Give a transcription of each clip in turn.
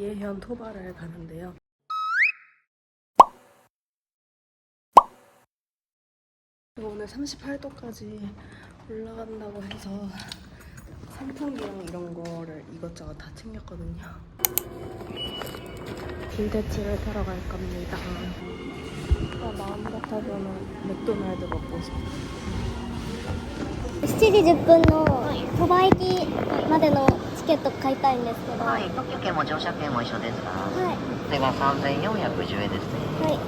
이해현 토바를 가는데요. 제가 오늘 38도까지 올라간다고 해서 선풍기랑 이런 거를 이것저것 다 챙겼거든요. 빈대치를 타러 갈 겁니다. 아, 마음 같아서는 맥도날드 먹고 싶어. 7時10分の鳥羽駅までの チケット買いたいんですけど。ははい、特急券も乗車券も一緒ですか？い。では3410円ですね。はい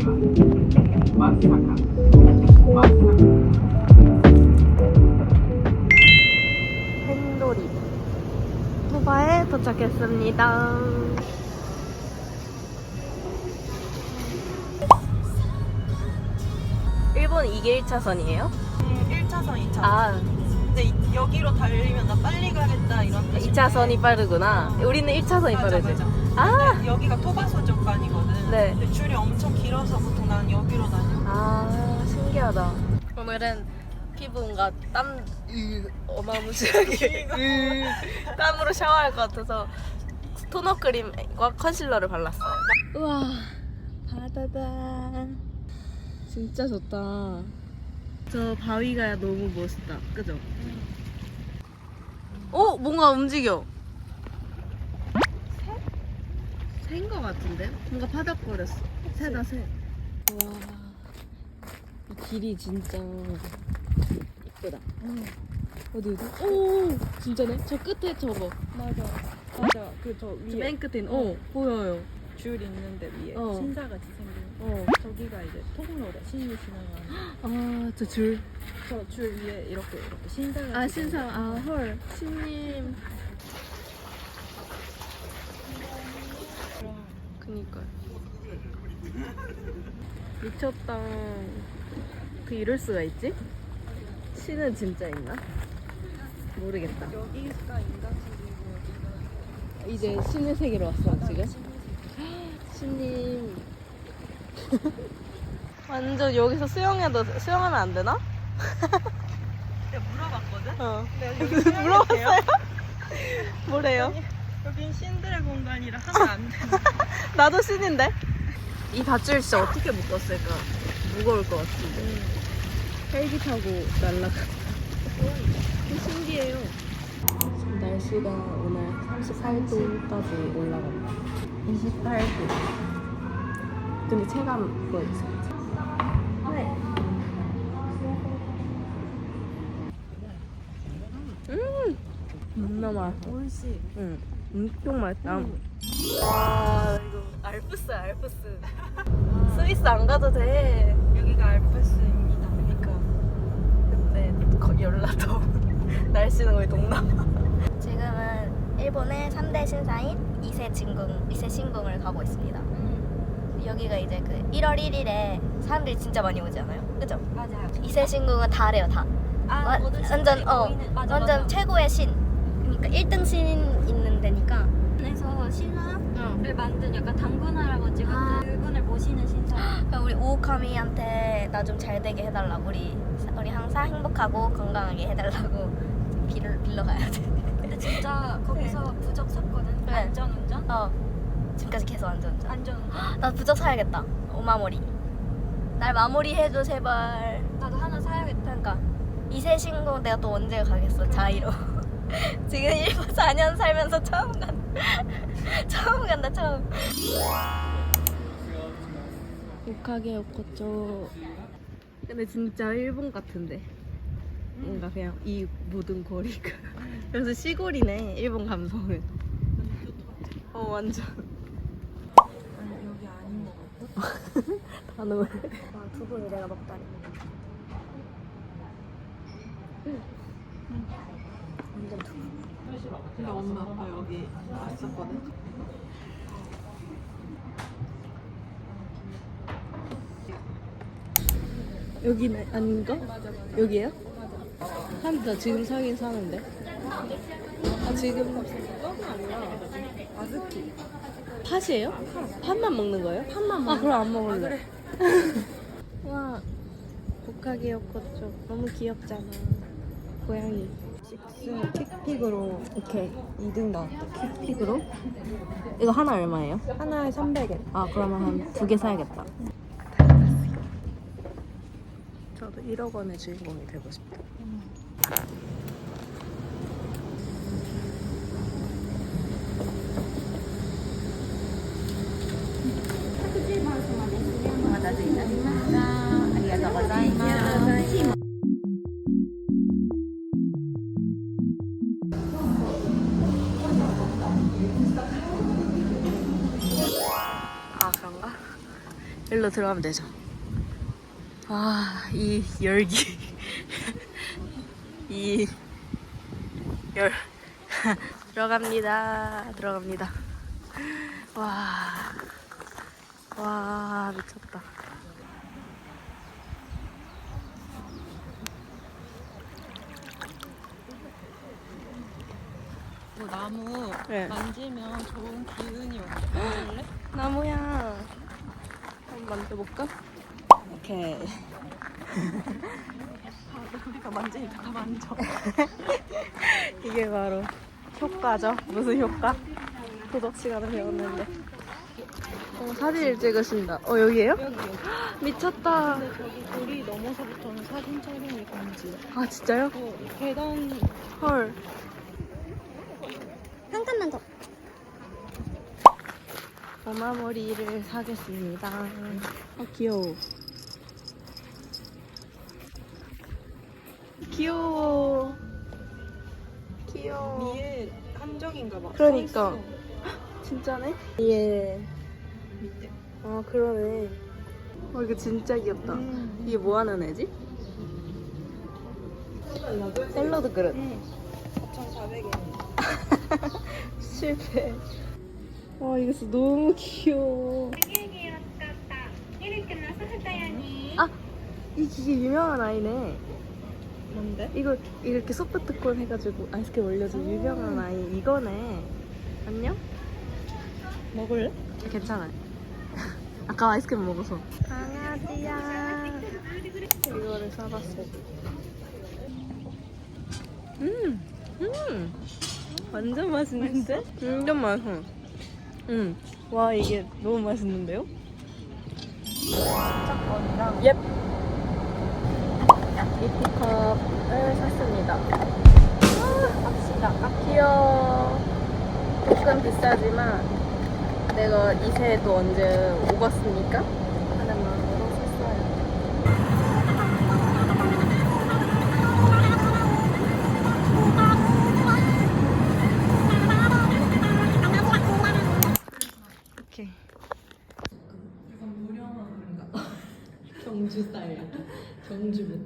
예. 펜돌이 토바에 도착했습니다. 일본 이게 1차선이에요? 1차선, 2차선. 아, 근데 이- 여기로 달리면 나 빨리 가겠다 이런 뜻인데 2차선이 빠르구나. 우리는 1차선이 맞아, 빠르지. 맞아. 아, 근데 여기가 토바소족간이거든. 네. 근데 줄이 엄청 길어서 보통 난 여기로 다녀. 아, 신기하다. 오늘은 피부가 땀, 으, 어마무시하게 으, 땀으로 샤워할 것 같아서 토너 크림과 컨실러를 발랐어요. 우와, 바다다. 진짜 좋다. 저 바위가 너무 멋있다. 그죠? 어, 뭔가 움직여. 새? 새인 것 같은데? 뭔가 파닥거렸어. 새다 새. 와, 이 길이 진짜 이쁘다. 어디 어디? 오, 진짜네. 저 끝에 저거. 맞아. 맞아. 그저저맨 끝에. 있는- 어, 보여요. 줄 있는데 위에 어. 신사같이 생긴. 어. 저기가 이제 통로래. 신이 지나가는. 아, 저 줄. 저 줄 위에 이렇게 이렇게 신사같이. 아, 신상. 아, 헐. 신님. 그니까요. 미쳤다. 그 이럴 수가 있지? 신은 진짜 있나? 모르겠다. 여기가 인간색이고 여기가 이제 신의 세계로 왔어 지금. 신님. 완전 여기서 수영해도 수영하면 안 되나? 내가 물어봤거든. 어. 근데 여기 물어봤어요? 뭐래요? 여긴 신들의 공간이라 하면 안 돼. 나도 신인데. 이 밧줄 진짜 어떻게 묶었을까? 무거울 것 같은데. 헬기 타고 날라가. 신기해요. 지금 날씨가 오늘 38도까지 올라간다. 28도. 근데 체감 보여주세요. 음, 겁나 맛있어. 옳지. 응, 엄청 맛있다. 와, 이거 알프스, 알프스. 스위스 안 가도 돼. 여기가 알프스입니다. 그러니까. 근데 거 열나도 날씨는 거의 동남아. 일본의 3대 신사인 이세 진궁, 이세 신궁을 가고 있습니다. 여기가 이제 그 1월 1일에 사람들이 진짜 많이 오지 않아요? 그죠? 맞아요. 이세 신궁은 다래요, 다. 아, 와- 모든 완전 신들이 어, 보이는- 맞아, 완전 맞아. 최고의 신. 그러니까 1등 신 있는 데니까. 그래서 신화를 응. 만든 약간 당군 할아버지 같은 아. 그분을 모시는 신사. 그러니까 우리 오오카미한테 나 좀 잘 되게 해달라고 우리 우리 항상 행복하고 건강하게 해달라고 빌 빌러 가야 돼. 근데 진짜 거기서 부적 샀거든. 네. 안전운전. 어 지금까지 계속 안전운전. 안전운전. 나 부적 사야겠다. 오마모리. 날 마무리해줘 제발. 나도 하나 사야겠다. 그러니까 이세 신고 내가 또 언제 가겠어 자이로. 지금 일본 4년 살면서 처음 간. 처음 간다 처음. 독하게 엮었죠. 근데 진짜 일본 같은데. 뭔가 그냥 이 모든 거리가. 그래서 시골이네, 일본 감성은. 어, 완전. 아니 여기 아닌 것 같아. 단호해. 두 분이 내가 먹다니. 근데 엄마 아빠 여기 왔었거든. 여기네 아닌가? 여기에요? 사람들 다 지금 사긴 사는데. 아 지금 떡이 아니라 아즈키. 팥이에요? 팥만 먹는 거예요? 팥만 먹. 아 그럼 안 먹을래. 와 복하게 엮었죠. 너무 귀엽잖아. 고양이. 식스 킥픽으로 오케이 2등 나왔다. 킥픽으로? 이거 하나 얼마예요? 하나에 300엔. 아 그러면 한 두 개 사야겠다. 저도 1억 원의 주인공이 되고 싶다. 아? 일로 들어가면 되죠. 아, 이 열기. 이 열. 들어갑니다. 들어갑니다. 와. 와, 미쳤다. 뭐 나무 네. 만지면 좋은 기운이 올래? 나무야. 한번 만져볼까? 오케이. 우리가 만지니까 다 만져. 이게 바로 효과죠. 무슨 효과? 도덕 시간에 배웠는데. 어, 사진을 찍으신다. 어, 여기에요? 여기 여기. 미쳤다. 근데 저기 돌이 넘어서부터는 사진 촬영이 금지. 아, 진짜요? 또 계단 헐. 한 칸만 더. 오마머리를 사겠습니다. 아, 귀여워. 귀여워. 귀여워. 위에 함정인가 봐. 그러니까. 서 있어. 진짜네? 예. 밑에. 아, 그러네. 어, 이거 진짜 귀엽다. 음. 이게 뭐 하는 애지? 샐러드 그릇. 4,400엔. 실패. 와, 이거 진짜 너무 귀여워. 아, 이 기계 유명한 아이네. 뭔데? 이거 이렇게 소프트콘 해가지고 아이스크림 올려준 유명한 아이 이거네. 안녕? 먹을래? 괜찮아요. 아까 아이스크림 먹어서. 강아지야. 이거를 사봤어. 음, 음, 완전 맛있는데? 완전 맛있어. 음, 와 이게 너무 맛있는데요? cepcon이랑 예. 리피컵을 샀습니다. 아. 아, 귀여워. 조금 비싸지만 내가 이세도 언제 오갔으니까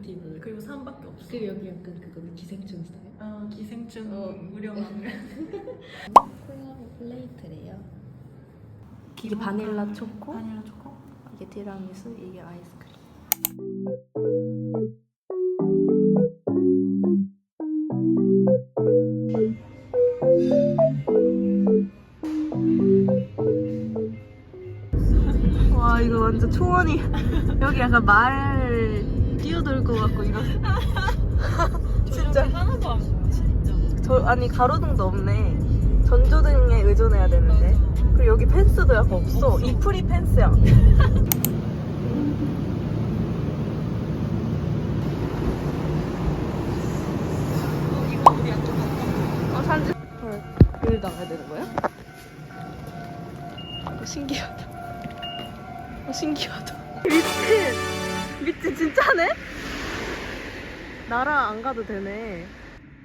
모티브. 그리고 산밖에 없어. 그리고 여기 약간 그거 기생충 스타일. 아 기생충 어. 무령한. 콜라보 플레이트래요. 이게 바닐라 초코, 바닐라 초코? 이게 티라미수, 이게 아이스크림. 와 이거 완전 초원이 여기 약간 말 뛰어들 것 같고 이런 진짜. 하나도 안 보여 진짜. 저 아니 가로등도 없네. 전조등에 의존해야 되는데. 그리고 여기 펜스도 약간 없어. 이 풀이 펜스야. 어, 갈까? 어 나가야 되는 거야? 어, 신기하다. 어 신기하다. 미친 미친 진짜네? 나라 안 가도 되네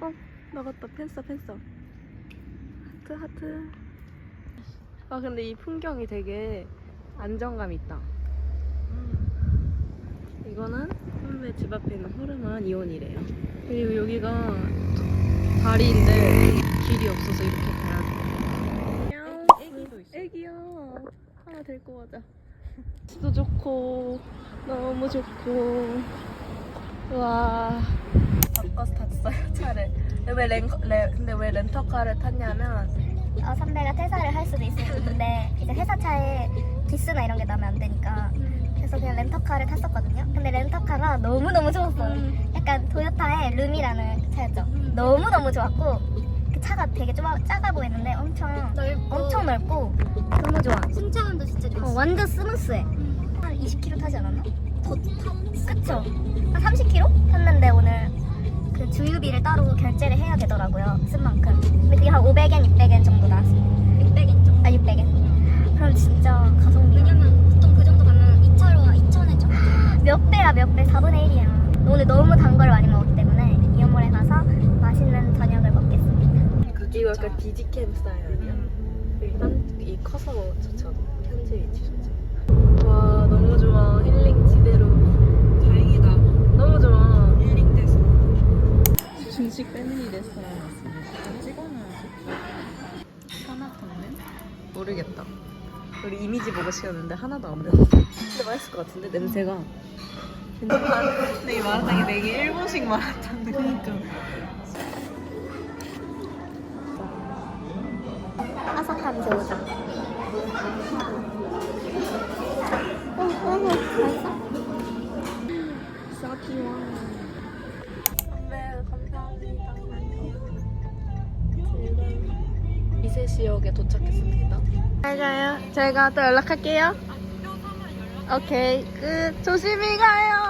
어 나갔다 펜스 펜스 하트 하트 아 근데 이 풍경이 되게 안정감 있다 이거는 선배 집 앞에 있는 허름한 이온이래요 그리고 여기가 다리인데 길이 없어서 이렇게 가야 돼. 애기도 있어. 애기야. 하나 데리고 가자. 수도 좋고 너무 좋고 와. 바꿔서 탔어요 차를. 근데 왜 렌, 레, 근데 왜 렌터카를 탔냐면 어, 선배가 퇴사를 할 수도 있었는데 이제 회사 차에 기스나 이런 게 나면 안 되니까 그래서 그냥 렌터카를 탔었거든요. 근데 렌터카가 너무너무 좋았어요. 약간 도요타의 룸이라는 차였죠. 너무너무 좋았고 그 차가 되게 좁아, 작아 보였는데 엄청 넓고 엄청 넓고 너무 좋아. 승차감도 진짜 어, 좋았어. 완전 스무스해. 한 20km 타지 않았나? 더 타? 그쵸? 한 30km 탔는데 오늘 그 주유비를 따로 결제를 해야 되더라고요. 쓴 만큼. 근데 그게 한 500엔, 600엔 정도 나왔습니다. 600엔 정도. 아 600엔. 그럼 진짜 가성비 왜냐면 보통 그 정도 가면 2차로와 2천엔 정도. 몇 배야 몇 배? 4분의 1이야. 오늘 너무 단 걸 많이 먹었기 때문에 이연몰에 가서 맛있는 저녁을 먹겠습니다. 이거 약간 디지캠 스타일 아니야? 일단 이 커서 좋잖아. 현지 위치 좋지. 와 너무 좋아. 힐링 지대로. 다행이다. 너무 좋아. 힐링돼서. 중식 패밀리 레스토랑 왔습니다. 찍어놔야지. 하나탕면? 모르겠다. 우리 이미지 보고 시켰는데 하나도 안 배웠어. 근데 맛있을 것 같은데 냄새가. 근데 이 마라탕이 되게 일본식 마라탕 느낌. 아삭한 새우젓. 이세시역에 도착했습니다. 잘 가요. 제가 또 연락할게요. 오케이, 끝. 조심히 가요.